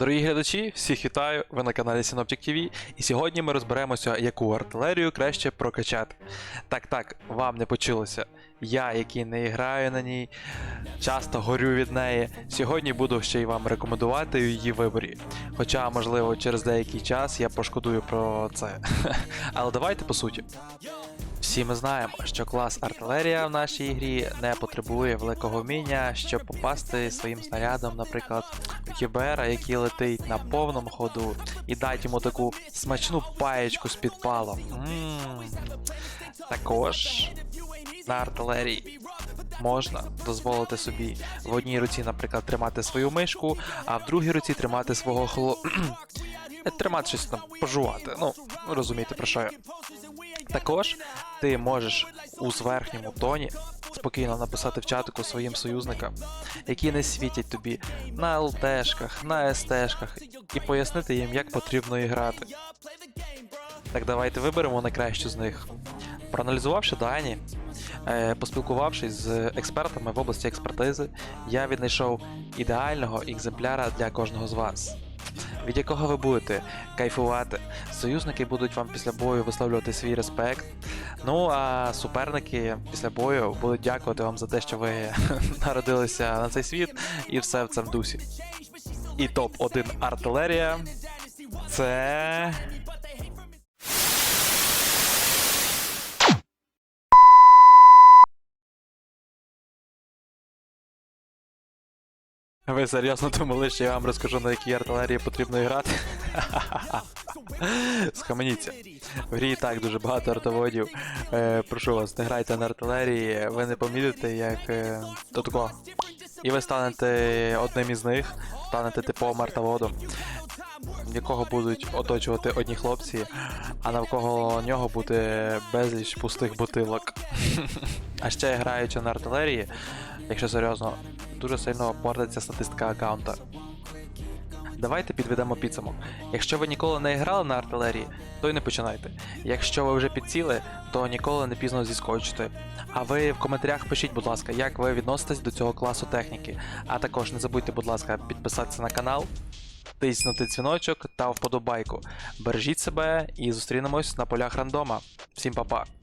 Дорогі глядачі, всіх вітаю! Ви на каналі Synoptic TV, і сьогодні ми розберемося, яку артилерію краще прокачати. Так, так, вам не почулося. Я, який не граю на ній, часто горю від неї. Сьогодні буду ще й вам рекомендувати її виборі. Хоча, можливо, через деякий час я пошкодую про це. Але давайте по суті. Всі ми знаємо, що клас артилерія в нашій грі не потребує великого вміння, щоб попасти своїм снарядом, наприклад, в Кібера, який летить на повному ходу, і дати йому таку смачну паєчку з підпалом. Ммм. Також на артилерії можна дозволити собі в одній руці, наприклад, тримати свою мишку, а в другій руці тримати свого хло. Тримати щось там, пожувати. Ну, розумієте про що я. Також ти можеш у зверхньому тоні спокійно написати в чатику своїм союзникам, які не світять тобі на ЛТшках, на СТшках, і пояснити їм, як потрібно і грати. Так давайте виберемо найкращу з них. Проаналізувавши дані, е, поспілкувавшись з експертами в області експертизи, я віднайшов ідеального екземпляра для кожного з вас. Від якого ви будете кайфувати. Союзники будуть вам після бою висловлювати свій респект. Ну а суперники після бою будуть дякувати вам за те, що ви народилися на цей світ, і все в цьому дусі. І топ-1 артилерія. Це. Ви серйозно думали, що я вам розкажу, на якій артилерії потрібно грати? Схаменіться. В грі так дуже багато артоводів. Е, прошу вас, не грайте на артилерії, ви не помітите, як е, то тако. І ви станете одним із них, станете типовим артоводом, якого будуть оточувати одні хлопці, а навколо нього буде безліч пустих бутилок. А ще граючи на артилерії, якщо серйозно, дуже сильно портиться статистика аккаунта. Давайте підведемо підсумок. Якщо ви ніколи не грали на артилерії, то й не починайте. Якщо ви вже підсіли, то ніколи не пізно зіскочити. А ви в коментарях пишіть, будь ласка, як ви відноситесь до цього класу техніки. А також не забудьте, будь ласка, підписатися на канал, тиснути дзвіночок та вподобайку. Бережіть себе і зустрінемось на полях рандома. Всім па-па!